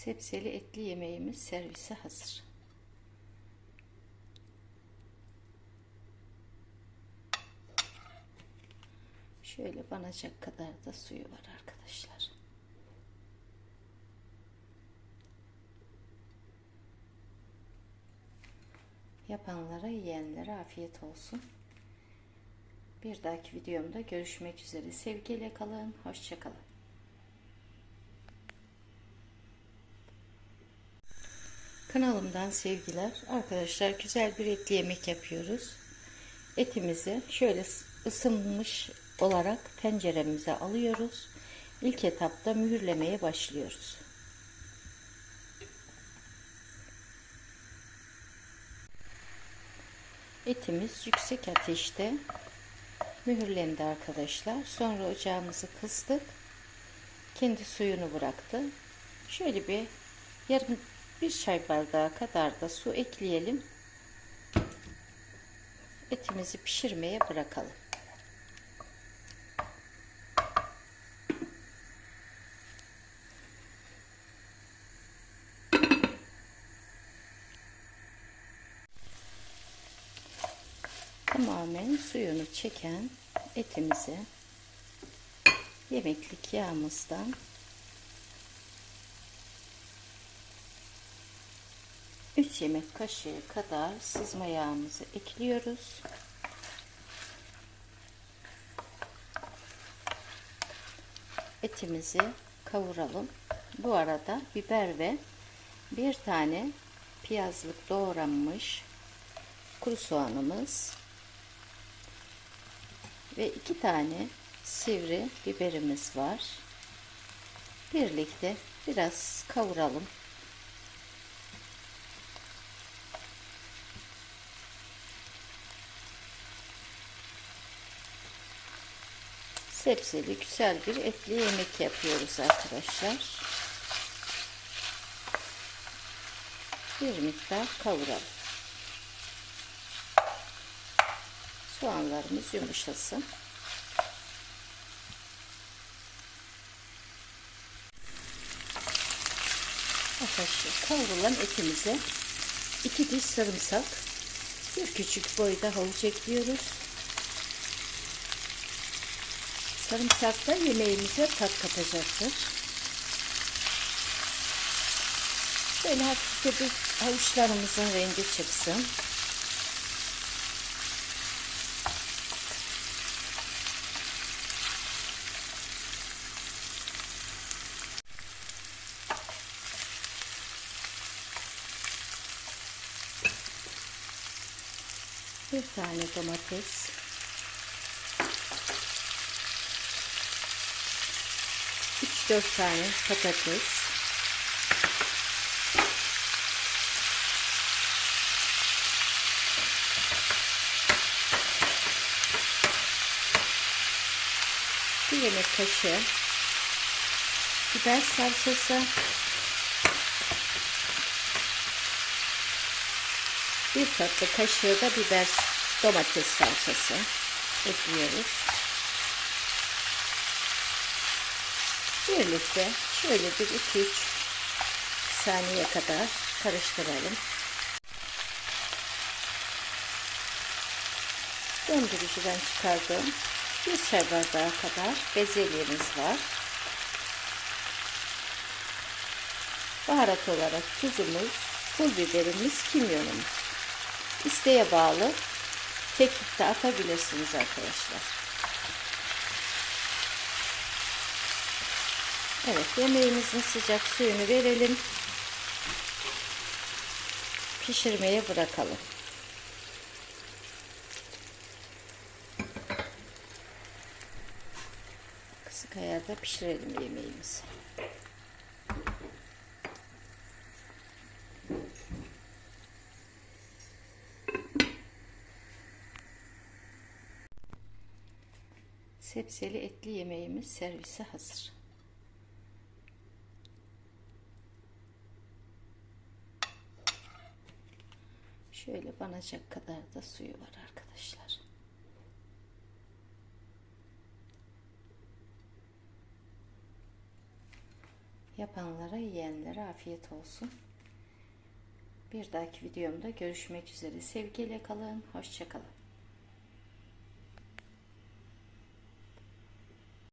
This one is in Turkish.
Sebzeli etli yemeğimiz servise hazır. Şöyle banacak kadar da suyu var arkadaşlar. Yapanlara, yiyenlere afiyet olsun. Bir dahaki videomda görüşmek üzere. Sevgiyle kalın, hoşçakalın. Kanalımdan sevgiler. Arkadaşlar güzel bir etli yemek yapıyoruz. Etimizi şöyle ısınmış olarak tenceremize alıyoruz. İlk etapta mühürlemeye başlıyoruz. Etimiz yüksek ateşte mühürlendi arkadaşlar. Sonra ocağımızı kıstık. Kendi suyunu bıraktı. Şöyle bir yarım bir çay bardağı kadar da su ekleyelim. Etimizi pişirmeye bırakalım. Tamamen suyunu çeken etimizi yemeklik yağımızdan 3 yemek kaşığı kadar sızma yağımızı ekliyoruz. Etimizi kavuralım. Bu arada biber ve bir tane piyazlık doğranmış kuru soğanımız ve iki tane sivri biberimiz var. Birlikte biraz kavuralım. Sebzeli güzel bir etli yemek yapıyoruz arkadaşlar. Bir miktar kavuralım. Soğanlarımız yumuşasın. Arkadaşlar kavrulan etimize iki diş sarımsak, bir küçük boyda havuç ekliyoruz. Sarımsak da yemeğimize tat katacaktır. Şöyle hafifçe bir havuçlarımızın rengi çıksın. Bir tane domates. Üç dört tane patates. Bir yemek kaşığı biber salçası. Bir tatlı kaşığı da biber domates salçası ekliyoruz. Birlikte şöyle bir 2-3 saniye kadar karıştıralım. Dondurucudan çıkardığım bir çay bardağı kadar bezelyemiz var. Baharat olarak tuzumuz, pul biberimiz, kimyonumuz. İsteğe bağlı kekik de atabilirsiniz arkadaşlar. Evet yemeğimizin sıcak suyunu verelim. Pişirmeye bırakalım. Kısık ayarda pişirelim yemeğimizi. Sebzeli etli yemeğimiz servise hazır. Şöyle banacak kadar da suyu var arkadaşlar. Yapanlara, yiyenlere afiyet olsun. Bir dahaki videomda görüşmek üzere. Sevgiyle kalın, hoşça kalın.